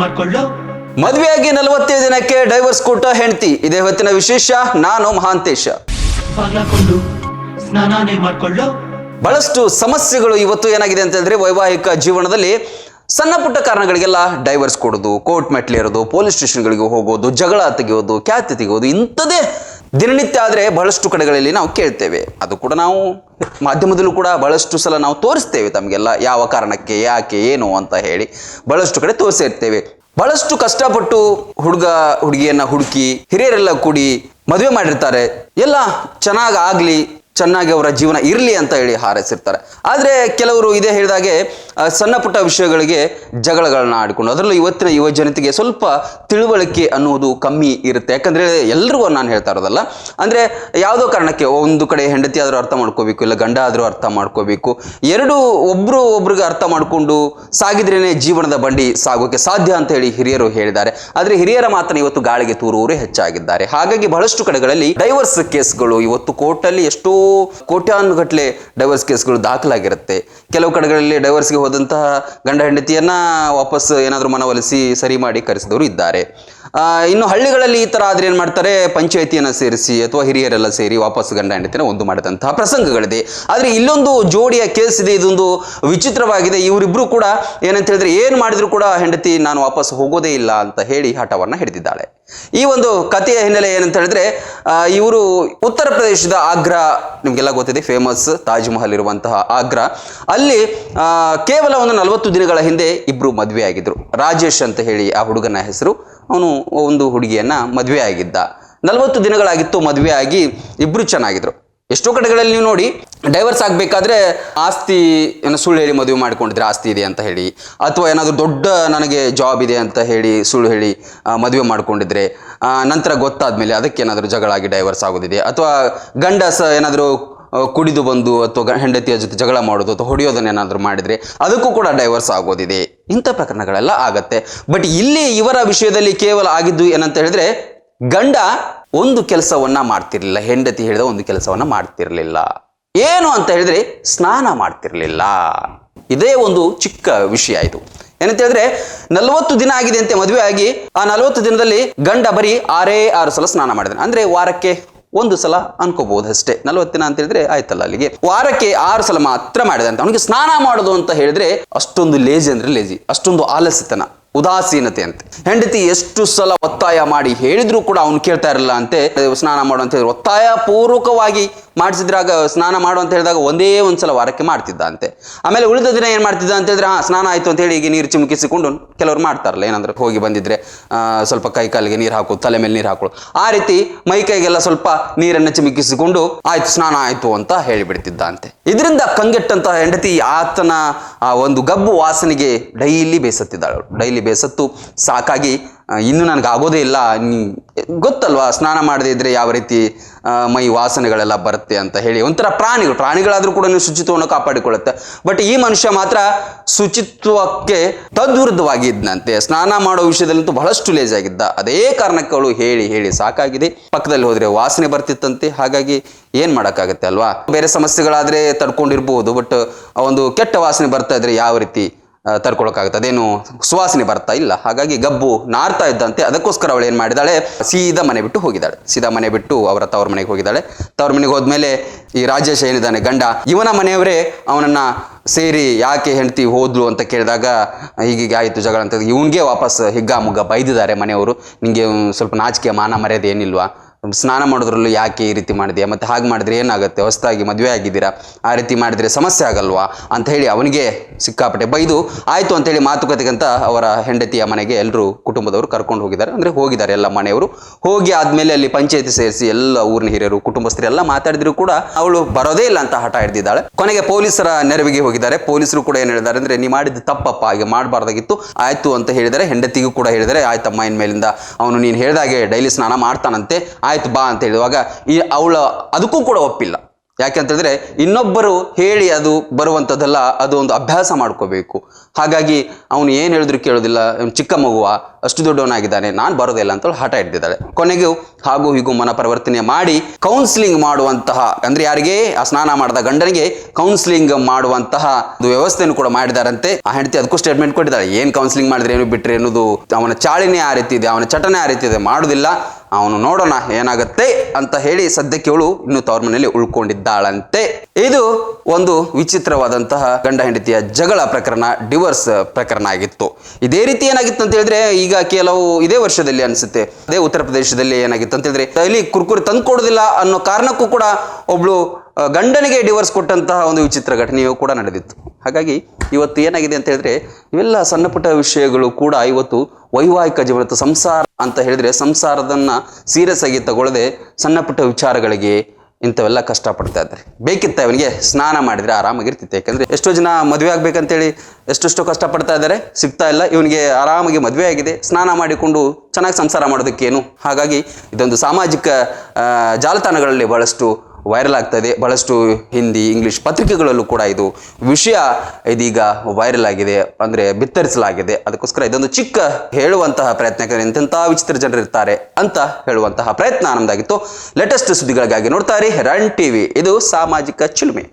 ಮಾಡ್ಕೊಳ್ಳೋ? ಮದುವೆಯಾಗಿ ನಲವತ್ತೈದು ದಿನಕ್ಕೆ ಡೈವರ್ಸ್ ಕೊಟ್ಟ ಹೆಂಡತಿ. ಇದೇ ಹೊತ್ತಿನ ವಿಶೇಷ ನಾನು ಮಹಾಂತೇಶ. ಮಾಡ್ಕೊಳ್ಳೋ? ಬಹಳಷ್ಟು ಸಮಸ್ಯೆಗಳು ಇವತ್ತು ಏನಾಗಿದೆ ಅಂತ ಹೇಳಿದ್ರೆ ವೈವಾಹಿಕ ಜೀವನದಲ್ಲಿ ಸಣ್ಣ ಪುಟ್ಟ ಕಾರಣಗಳಿಗೆಲ್ಲ ಡೈವರ್ಸ್ ಕೊಡೋದು ಕೋರ್ಟ್ ಮೆಟ್ಲೇರೋದು ಪೊಲೀಸ್ ಸ್ಟೇಷನ್ಗಳಿಗೆ ಹೋಗೋದು ಜಗಳ ತೆಗೆಯೋದು ಖ್ಯಾತಿ ತೆಗೆಯೋದು ಇಂಥದ್ದೇ ದಿನನಿತ್ಯ ಆದರೆ ಬಹಳಷ್ಟು ಕಡೆಗಳಲ್ಲಿ ನಾವು ಕೇಳ್ತೇವೆ. ಅದು ಕೂಡ ನಾವು ಮಾಧ್ಯಮದಲ್ಲೂ ಕೂಡ ಬಹಳಷ್ಟು ಸಲ ನಾವು ತೋರಿಸ್ತೇವೆ ತಮಗೆಲ್ಲ ಯಾವ ಕಾರಣಕ್ಕೆ, ಯಾಕೆ, ಏನು ಅಂತ ಹೇಳಿ ಬಹಳಷ್ಟು ಕಡೆ ತೋರಿಸಿರ್ತೇವೆ ಬಹಳಷ್ಟು ಕಷ್ಟಪಟ್ಟು ಹುಡುಗ, ಹುಡುಗಿಯನ್ನ ಹುಡುಕಿ ಹಿರಿಯರೆಲ್ಲ ಕೂಡಿ ಮದುವೆ ಮಾಡಿರ್ತಾರೆ. ಎಲ್ಲ ಚೆನ್ನಾಗಿ ಆಗ್ಲಿ ಚೆನ್ನಾಗಿ ಅವರ ಜೀವನ ಇರಲಿ ಅಂತ ಹೇಳಿ ಹಾರೈಸಿರ್ತಾರೆ. ಆದರೆ ಕೆಲವರು ಇದೇ ಹೇಳಿದಾಗೆ ಸಣ್ಣ ಪುಟ್ಟ ವಿಷಯಗಳಿಗೆ ಜಗಳಗಳನ್ನ ಆಡಿಕೊಂಡು, ಅದರಲ್ಲೂ ಇವತ್ತಿನ ಯುವ ಜನತೆಗೆ ಸ್ವಲ್ಪ ತಿಳುವಳಿಕೆ ಅನ್ನುವುದು ಕಮ್ಮಿ ಇರುತ್ತೆ. ಯಾಕಂದರೆ ಎಲ್ಲರೂ ನಾನು ಹೇಳ್ತಾ ಇರೋದಲ್ಲ, ಅಂದರೆ ಯಾವುದೋ ಕಾರಣಕ್ಕೆ ಒಂದು ಕಡೆ ಹೆಂಡತಿ ಆದರೂ ಅರ್ಥ ಮಾಡ್ಕೋಬೇಕು, ಇಲ್ಲ ಗಂಡ ಆದರೂ ಅರ್ಥ ಮಾಡ್ಕೋಬೇಕು, ಎರಡು ಒಬ್ಬರು ಒಬ್ರಿಗೆ ಅರ್ಥ ಮಾಡಿಕೊಂಡು ಸಾಗಿದ್ರೇ ಜೀವನದ ಬಂಡಿ ಸಾಗೋಕ್ಕೆ ಸಾಧ್ಯ ಅಂತ ಹೇಳಿ ಹಿರಿಯರು ಹೇಳಿದ್ದಾರೆ. ಆದರೆ ಹಿರಿಯರ ಮಾತ್ರ ಇವತ್ತು ಗಾಳಿಗೆ ತೂರುವವರೇ ಹೆಚ್ಚಾಗಿದ್ದಾರೆ. ಹಾಗಾಗಿ ಬಹಳಷ್ಟು ಕಡೆಗಳಲ್ಲಿ ಡೈವರ್ಸ್ ಕೇಸ್ಗಳು ಇವತ್ತು ಕೋರ್ಟಲ್ಲಿ ಎಷ್ಟೋ ಕೋಟ್ಯಾನುಗಟ್ಟಲೆ ಡೈವರ್ಸ್ ಕೇಸ್ಗಳು ದಾಖಲಾಗಿರುತ್ತೆ. ಕೆಲವು ಕಡೆಗಳಲ್ಲಿ ಡೈವರ್ಸ್ಗೆ ಹೋದಂತಹ ಗಂಡ ಹೆಂಡತಿಯನ್ನ ವಾಪಸ್ ಏನಾದರೂ ಮನವೊಲಿಸಿ ಸರಿ ಮಾಡಿ ಕರೆಸಿದವರು ಇದ್ದಾರೆ. ಇನ್ನು ಹಳ್ಳಿಗಳಲ್ಲಿ ಈ ಥರ ಆದರೆ ಏನು ಮಾಡ್ತಾರೆ? ಪಂಚಾಯತಿಯನ್ನು ಸೇರಿಸಿ ಅಥವಾ ಹಿರಿಯರೆಲ್ಲ ಸೇರಿ ವಾಪಸ್ ಗಂಡ ಹೆಂಡತಿನ ಒಂದು ಮಾಡಿದಂತಹ ಪ್ರಸಂಗಗಳಿದೆ. ಆದರೆ ಇಲ್ಲೊಂದು ಜೋಡಿಯ ಕೇಸ್ ಇದೆ, ಇದೊಂದು ವಿಚಿತ್ರವಾಗಿದೆ. ಇವರಿಬ್ಬರು ಕೂಡ ಏನಂತ ಹೇಳಿದ್ರೆ ಏನು ಮಾಡಿದ್ರು ಕೂಡ ಹೆಂಡತಿ ನಾನು ವಾಪಸ್ ಹೋಗೋದೇ ಇಲ್ಲ ಅಂತ ಹೇಳಿ ಹಠವನ್ನು ಹಿಡಿದಿದ್ದಾಳೆ. ಈ ಒಂದು ಕಥೆಯ ಹಿನ್ನೆಲೆ ಏನಂತ ಹೇಳಿದ್ರೆ ಇವರು ಉತ್ತರ ಪ್ರದೇಶದ ಆಗ್ರಾ, ನಿಮಗೆಲ್ಲ ಗೊತ್ತಿದೆ ಫೇಮಸ್ ತಾಜ್ ಮಹಲ್ ಇರುವಂತಹ ಆಗ್ರಾ. ಅಲ್ಲಿ ಕೇವಲ ಒಂದು ನಲವತ್ತು ದಿನಗಳ ಹಿಂದೆ ಇಬ್ರು ಮದುವೆ ಆಗಿದ್ರು. ರಾಜೇಶ್ ಅಂತ ಹೇಳಿ ಆ ಹುಡುಗನ ಹೆಸರು. ಅವನು ಒಂದು ಹುಡುಗಿಯನ್ನ ಮದುವೆ ಆಗಿದ್ದ. ನಲವತ್ತು ದಿನಗಳಾಗಿತ್ತು ಮದುವೆ ಆಗಿ ಇಬ್ರು ಚೆನ್ನಾಗಿದ್ರು. ಎಷ್ಟೋ ಕಡೆಗಳಲ್ಲಿ ನೀವು ನೋಡಿ ಡೈವರ್ಸ್ ಆಗಬೇಕಾದ್ರೆ ಆಸ್ತಿ ಏನು ಸುಳ್ಳು ಹೇಳಿ ಮದುವೆ ಮಾಡ್ಕೊಂಡಿದ್ರೆ ಆಸ್ತಿ ಇದೆ ಅಂತ ಹೇಳಿ, ಅಥವಾ ಏನಾದರೂ ದೊಡ್ಡ ನನಗೆ ಜಾಬ್ ಇದೆ ಅಂತ ಹೇಳಿ ಸುಳ್ಳು ಹೇಳಿ ಮದುವೆ ಮಾಡ್ಕೊಂಡಿದ್ರೆ ನಂತರ ಗೊತ್ತಾದ್ಮೇಲೆ ಅದಕ್ಕೆ ಏನಾದರೂ ಜಗಳಾಗಿ ಡೈವರ್ಸ್ ಆಗೋದಿದೆ. ಅಥವಾ ಗಂಡ ಸ ಏನಾದರೂ ಕುಡಿದು ಬಂದು ಅಥವಾ ಹೆಂಡತಿಯ ಜೊತೆ ಜಗಳ ಮಾಡೋದು ಅಥವಾ ಹೊಡೆಯೋದನ್ನ ಏನಾದರೂ ಮಾಡಿದರೆ ಅದಕ್ಕೂ ಕೂಡ ಡೈವರ್ಸ್ ಆಗೋದಿದೆ. ಇಂಥ ಪ್ರಕರಣಗಳೆಲ್ಲ ಆಗತ್ತೆ. ಬಟ್ ಇಲ್ಲಿ ಇವರ ವಿಷಯದಲ್ಲಿ ಕೇವಲ ಆಗಿದ್ದು ಏನಂತ ಹೇಳಿದ್ರೆ, ಗಂಡ ಒಂದು ಕೆಲಸವನ್ನ ಮಾಡ್ತಿರ್ಲಿಲ್ಲ, ಹೆಂಡತಿ ಹೇಳಿದ ಒಂದು ಕೆಲಸವನ್ನ ಮಾಡ್ತಿರ್ಲಿಲ್ಲ. ಏನು ಅಂತ ಹೇಳಿದ್ರೆ ಸ್ನಾನ ಮಾಡ್ತಿರ್ಲಿಲ್ಲ. ಇದೇ ಒಂದು ಚಿಕ್ಕ ವಿಷಯ ಇದು. ಏನಂತ ಹೇಳಿದ್ರೆ, ನಲವತ್ತು ದಿನ ಆಗಿದೆ ಅಂತೆ ಮದುವೆ ಆಗಿ, ಆ ನಲವತ್ತು ದಿನದಲ್ಲಿ ಗಂಡ ಬರೀ ಆರೇ ಆರು ಸಲ ಸ್ನಾನ ಮಾಡಿದಾನೆ. ಅಂದ್ರೆ ವಾರಕ್ಕೆ ಒಂದು ಸಲ ಅನ್ಕೋಬಹುದು ಅಷ್ಟೇ. ನಲವತ್ತು ದಿನ ಅಂತ ಹೇಳಿದ್ರೆ ಆಯ್ತಲ್ಲ ಅಲ್ಲಿಗೆ. ವಾರಕ್ಕೆ ಆರು ಸಲ ಮಾತ್ರ ಮಾಡಿದಂತೆ ಅವನಿಗೆ ಸ್ನಾನ ಮಾಡೋದು ಅಂತ ಹೇಳಿದ್ರೆ ಅಷ್ಟೊಂದು ಲೇಜಿ ಅಂದ್ರೆ ಲೇಜಿ ಅಷ್ಟೊಂದು ಆಲಸ್ಯತನ. ಉದಾಸೀನತೆ ಅಂತೆ ಹೆಂಡತಿ ಎಷ್ಟು ಸಲ ಒತ್ತಾಯ ಮಾಡಿ ಹೇಳಿದ್ರು ಕೂಡ ಅವನು ಕೇಳ್ತಾ ಇರಲಿಲ್ಲ ಅಂತೆ. ಸ್ನಾನ ಮಾಡು ಅಂತ ಹೇಳಿದ್ರು ಒತ್ತಾಯ ಪೂರ್ವಕವಾಗಿ ಮಾಡಿಸಿದ್ರಾಗ ಸ್ನಾನ ಮಾಡು ಅಂತ ಹೇಳಿದಾಗ ಒಂದೇ ಒಂದ್ಸಲ ವಾರಕ್ಕೆ ಮಾಡ್ತಿದ್ದ ಅಂತೆ. ಆಮೇಲೆ ಉಳಿದ ದಿನ ಏನ್ ಮಾಡ್ತಿದ್ದ ಅಂತ ಹೇಳಿದ್ರೆ, ಹಾ, ಸ್ನಾನ ಆಯ್ತು ಅಂತ ಹೇಳಿ ಈಗ ನೀರು ಚಿಮುಕಿಸಿಕೊಂಡು ಕೆಲವರು ಮಾಡ್ತಾರಲ್ಲ, ಏನಂದ್ರೆ ಹೋಗಿ ಬಂದಿದ್ರೆ ಸ್ವಲ್ಪ ಕೈ ಕಾಲಿಗೆ ನೀರು ಹಾಕು, ತಲೆ ಮೇಲೆ ನೀರು ಹಾಕೋದು ಆ ರೀತಿ ಮೈ ಕೈಗೆಲ್ಲ ಸ್ವಲ್ಪ ನೀರನ್ನು ಚಿಮುಕಿಸಿಕೊಂಡು ಆಯ್ತು, ಸ್ನಾನ ಆಯ್ತು ಅಂತ ಹೇಳಿಬಿಡ್ತಿದ್ದ ಅಂತೆ. ಇದರಿಂದ ಕಂಗೆಟ್ಟಂತ ಹೆಂಡತಿ ಆತನ ಒಂದು ಗಬ್ಬು ವಾಸನೆಗೆ ಡೈಲಿ ಬೇಸತ್ತಿದ್ದಾಳು ಡೈಲಿ ಬೇಸತ್ತು. ಸಾಕಾಗಿ ಇನ್ನು ನನಗೆ ಆಗೋದೇ ಇಲ್ಲ ಗೊತ್ತಲ್ವಾ, ಸ್ನಾನ ಮಾಡದೇ ಇದ್ರೆ ಯಾವ ರೀತಿ ಮೈ ವಾಸನೆಗಳೆಲ್ಲ ಬರುತ್ತೆ ಅಂತ ಹೇಳಿ. ಒಂಥರ ಪ್ರಾಣಿಗಳು, ಪ್ರಾಣಿಗಳಾದರೂ ಕೂಡ ನೀವು ಶುಚಿತ್ವವನ್ನು ಕಾಪಾಡಿಕೊಳ್ಳುತ್ತೆ. ಬಟ್ ಈ ಮನುಷ್ಯ ಮಾತ್ರ ಶುಚಿತ್ವಕ್ಕೆ ತದ್ವಿರುದ್ಧವಾಗಿ ಇದ್ದಂತೆ ಸ್ನಾನ ಮಾಡೋ ವಿಷಯದಲ್ಲಂತೂ ಬಹಳಷ್ಟು ಲೇಜ್ ಆಗಿದ್ದ ಅದೇ ಕಾರಣಕ್ಕಳು ಹೇಳಿ ಹೇಳಿ ಸಾಕಾಗಿದೆ. ಪಕ್ಕದಲ್ಲಿ ಹೋದ್ರೆ ವಾಸನೆ ಬರ್ತಿತ್ತಂತೆ. ಹಾಗಾಗಿ ಏನ್ ಮಾಡೋಕ್ಕಾಗತ್ತೆ ಅಲ್ವಾ? ಬೇರೆ ಸಮಸ್ಯೆಗಳಾದ್ರೆ ತಡ್ಕೊಂಡಿರ್ಬೋದು. ಬಟ್ ಒಂದು ಕೆಟ್ಟ ವಾಸನೆ ಬರ್ತಾ ಇದ್ರೆ ಯಾವ ರೀತಿ ಆ, ತಡ್ಕೊಳಕ್ಕಾಗುತ್ತೆ. ಅದೇನು ಸುವಾಸನೆ ಬರ್ತಾ ಇಲ್ಲ. ಹಾಗಾಗಿ ಗಬ್ಬು ನಾರ್ತಾ ಇದ್ದಂತೆ ಅದಕ್ಕೋಸ್ಕರ ಅವಳು ಏನು ಮಾಡಿದಾಳೆ? ಸೀದಾ ಮನೆ ಬಿಟ್ಟು ಹೋಗಿದ್ದಾಳೆ. ಸೀದಾ ಮನೆ ಬಿಟ್ಟು ಅವರ ತವ್ರ ಮನೆಗೆ ಹೋಗಿದ್ದಾಳೆ. ತವ್ರ ಮನೆಗೆ ಹೋದ್ಮೇಲೆ ಈ ರಾಜೇಶ್ ಏನಿದ್ದಾನೆ ಗಂಡ ಇವನ ಮನೆಯವರೇ ಅವನನ್ನ ಸೇರಿ ಯಾಕೆ ಹೆಂಡತಿ ಹೋದ್ಲು ಅಂತ ಕೇಳಿದಾಗ ಹೀಗೀಗೆ ಆಯಿತು ಜಗಳ ಅಂತ. ಇವನಿಗೆ ವಾಪಸ್ ಹಿಗ್ಗ ಮುಗ್ಗ ಬೈದಿದ್ದಾರೆ ಮನೆಯವರು. ನಿಮಗೆ ಸ್ವಲ್ಪ ನಾಚಿಕೆ ಮಾನ ಮರ್ಯಾದೆ ಏನಿಲ್ವಾ? ಸ್ನಾನ ಮಾಡೋದ್ರಲ್ಲೂ ಯಾಕೆ ಈ ರೀತಿ ಮಾಡಿದ್ಯಾ? ಮತ್ತೆ ಹಾಗೆ ಮಾಡಿದ್ರೆ ಏನಾಗುತ್ತೆ? ಹೊಸದಾಗಿ ಮದುವೆ ಆಗಿದ್ದೀರಾ? ಆ ರೀತಿ ಮಾಡಿದ್ರೆ ಸಮಸ್ಯೆ ಆಗಲ್ವಾ? ಅಂತ ಹೇಳಿ ಅವನಿಗೆ ಸಿಕ್ಕಾಪಟ್ಟೆ ಬೈದು, ಆಯಿತು ಅಂತ ಹೇಳಿ ಮಾತುಕತೆಗಂತ ಅವರ ಹೆಂಡತಿಯ ಮನೆಗೆ ಎಲ್ಲರೂ ಕುಟುಂಬದವರು ಕರ್ಕೊಂಡು ಹೋಗಿದ್ದಾರೆ. ಅಂದ್ರೆ ಹೋಗಿದ್ದಾರೆ ಎಲ್ಲ ಮನೆಯವರು. ಹೋಗಿ ಆದಮೇಲೆ ಅಲ್ಲಿ ಪಂಚಾಯತಿ ಸೇರಿಸಿ ಎಲ್ಲ ಊರಿನ ಹಿರಿಯರು, ಕುಟುಂಬಸ್ಥರು ಎಲ್ಲ ಮಾತಾಡಿದ್ರು ಕೂಡ ಅವಳು ಬರೋದೇ ಇಲ್ಲ ಅಂತ ಹಠ ಹಿಡಿದಿದ್ದಾಳೆ. ಕೊನೆಗೆ ಪೊಲೀಸರ ನೆರವಿಗೆ ಹೋಗಿದ್ದಾರೆ. ಪೊಲೀಸರು ಕೂಡ ಏನು ಹೇಳಿದ್ದಾರೆ ಅಂದರೆ, ನೀ ಮಾಡಿದ್ದು ತಪ್ಪಪ್ಪ, ಹಾಗೆ ಮಾಡಬಾರ್ದಾಗಿತ್ತು. ಆಯಿತು ಅಂತ ಹೇಳಿದರೆ ಹೆಂಡತಿಗೂ ಕೂಡ ಹೇಳಿದರೆ ಆಯ್ತಮ್ಮ, ಇನ್ಮೇಲಿಂದ ಅವನು ನೀನು ಹೇಳಿದಾಗೆ ಡೈಲಿ ಸ್ನಾನ ಮಾಡ್ತಾನಂತೆ. ಆಯ್ತು ಬಾ ಅಂತ ಹೇಳಿದಾಗ ಈ ಅವಳ ಅದಕ್ಕೂ ಕೂಡ ಒಪ್ಪಿಲ್ಲ. ಯಾಕೆಂತಂದರೆ ಇನ್ನೊಬ್ಬರು ಹೇಳಿ ಅದು ಬರುವಂಥದ್ದೆಲ್ಲ ಅದು ಒಂದು ಅಭ್ಯಾಸ ಮಾಡ್ಕೋಬೇಕು. ಹಾಗಾಗಿ ಅವನು ಏನು ಹೇಳಿದ್ರು ಕೇಳೋದಿಲ್ಲ ಚಿಕ್ಕ ಮಗುವ, ಅಷ್ಟು ದೊಡ್ಡವನಾಗಿದ್ದಾನೆ, ನಾನು ಬರೋದಿಲ್ಲ ಅಂತೇಳಿ ಹಠ ಹಿಡ್ದಿದ್ದಾಳೆ. ಕೊನೆಗೂ ಹಾಗೂ ಹೀಗೂ ಮನ ಪರಿವರ್ತನೆ ಮಾಡಿ ಕೌನ್ಸಿಲಿಂಗ್ ಮಾಡುವಂತಹ, ಅಂದ್ರೆ ಯಾರಿಗೆ? ಆ ಸ್ನಾನ ಮಾಡಿದ ಗಂಡನಿಗೆ ಕೌನ್ಸಿಲಿಂಗ್ ಮಾಡುವಂತಹ ವ್ಯವಸ್ಥೆಯನ್ನು ಕೂಡ ಮಾಡಿದಾರಂತೆ. ಆ ಹೆಂಡತಿ ಅದಕ್ಕೂ ಸ್ಟೇಟ್ಮೆಂಟ್ ಕೊಟ್ಟಿದ್ದಾಳೆ. ಏನು ಕೌನ್ಸಿಲಿಂಗ್ ಮಾಡಿದ್ರೆ ಏನು ಬಿಟ್ರೆ ಅನ್ನೋದು ಅವನ ಚಾಳಿನೇ ಆ ರೀತಿ ಇದೆ, ಅವನ ಚಟನೆ ಆ ರೀತಿ ಇದೆ, ಮಾಡುದಿಲ್ಲ. ಅವನು ನೋಡೋಣ ಏನಾಗತ್ತೆ ಅಂತ ಹೇಳಿ ಸದ್ಯಕ್ಕೆ ಅವಳು ಇನ್ನು ತವ್ರ ಮನೆಯಲ್ಲಿ ಉಳ್ಕೊಂಡಿದ್ದಾಳಂತೆ. ಇದು ಒಂದು ವಿಚಿತ್ರವಾದಂತಹ ಗಂಡ ಹೆಂಡತಿಯ ಜಗಳ ಪ್ರಕರಣ, ಡಿವೋರ್ಸ್ ಪ್ರಕರಣ ಆಗಿತ್ತು. ಇದೇ ರೀತಿ ಏನಾಗಿತ್ತು ಅಂತ ಹೇಳಿದ್ರೆ ಈಗ ಕೆಲವು ಇದೇ ವರ್ಷದಲ್ಲಿ ಅನಿಸುತ್ತೆ. ಅದೇ ಉತ್ತರ ಪ್ರದೇಶದಲ್ಲಿ ಏನಾಗಿತ್ತು ಅಂತ ಹೇಳಿದ್ರೆ ಇಲ್ಲಿ ಕುರ್ಕುರಿ ತಂದು ಕೊಡೋದಿಲ್ಲ ಅನ್ನೋ ಕಾರಣಕ್ಕೂ ಕೂಡ ಒಬ್ಳು ಗಂಡನಿಗೆ ಡಿವೋರ್ಸ್ ಕೊಟ್ಟಂತಹ ಒಂದು ವಿಚಿತ್ರ ಘಟನೆಯು ಕೂಡ ನಡೆದಿತ್ತು. ಹಾಗಾಗಿ ಇವತ್ತು ಏನಾಗಿದೆ ಅಂತ ಹೇಳಿದ್ರೆ, ಇವೆಲ್ಲ ಸಣ್ಣ ಪುಟ್ಟ ವಿಷಯಗಳು ಕೂಡ ಇವತ್ತು ವೈವಾಹಿಕ ಜೀವನದ ಸಂಸಾರ ಅಂತ ಹೇಳಿದ್ರೆ, ಸಂಸಾರದನ್ನ ಸೀರಿಯಸ್ ಆಗಿ ತಗೊಳ್ಳದೆ ಸಣ್ಣ ಪುಟ್ಟ ವಿಚಾರಗಳಿಗೆ ಇಂಥವೆಲ್ಲ ಕಷ್ಟಪಡ್ತಾ ಇದ್ದಾರೆ. ಬೇಕಿತ್ತ ಇವನಿಗೆ ಸ್ನಾನ ಮಾಡಿದ್ರೆ ಆರಾಮಾಗಿರ್ತಿತ್ತು. ಯಾಕಂದ್ರೆ ಎಷ್ಟೋ ಜನ ಮದುವೆ ಆಗ್ಬೇಕಂತೇಳಿ ಎಷ್ಟೆಷ್ಟೋ ಕಷ್ಟಪಡ್ತಾ ಇದ್ದಾರೆ. ಸಿಗ್ತಾ ಇಲ್ಲ. ಇವನಿಗೆ ಆರಾಮಾಗಿ ಮದುವೆ ಆಗಿದೆ. ಸ್ನಾನ ಮಾಡಿಕೊಂಡು ಚೆನ್ನಾಗಿ ಸಂಸಾರ ಮಾಡೋದಕ್ಕೇನು? ಹಾಗಾಗಿ ಇದೊಂದು ಸಾಮಾಜಿಕ ಜಾಲತಾಣಗಳಲ್ಲಿ ಬಹಳಷ್ಟು ವೈರಲ್ ಆಗ್ತಾ ಇದೆ ಬಹಳಷ್ಟು ಹಿಂದಿ ಇಂಗ್ಲಿಷ್ ಪತ್ರಿಕೆಗಳಲ್ಲೂ ಕೂಡ ಇದು ವಿಷಯ ಇದೀಗ ವೈರಲ್ ಆಗಿದೆ, ಅಂದರೆ ಬಿತ್ತರಿಸಲಾಗಿದೆ. ಅದಕ್ಕೋಸ್ಕರ ಇದೊಂದು ಚಿಕ್ಕ ಹೇಳುವಂತಹ ಪ್ರಯತ್ನ ಎಂತೆಂತ ಎಂತೆಂಥ ವಿಚಿತ್ರ ಜನರು ಇರ್ತಾರೆ ಅಂತ ಹೇಳುವಂತಹ ಪ್ರಯತ್ನ ನಮ್ದಾಗಿತ್ತು. ಲೇಟೆಸ್ಟ್ ಸುದ್ದಿಗಳಿಗಾಗಿ ನೋಡ್ತಾ ಇರಿ ರನ್ ಟಿವಿ ಇದು ಸಾಮಾಜಿಕ ಚಿಲುಮೆ.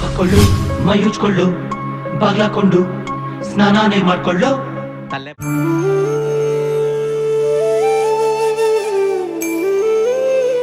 ಸ್ನಾನೇ ಮೈ ಉಜ್ಕೊಳ್ಳು ಬಾಗ್ಲಾಕೊಂಡು, ಸ್ನಾನಾನೇ ಮಾಡ್ಕೊಳ್ಳೋ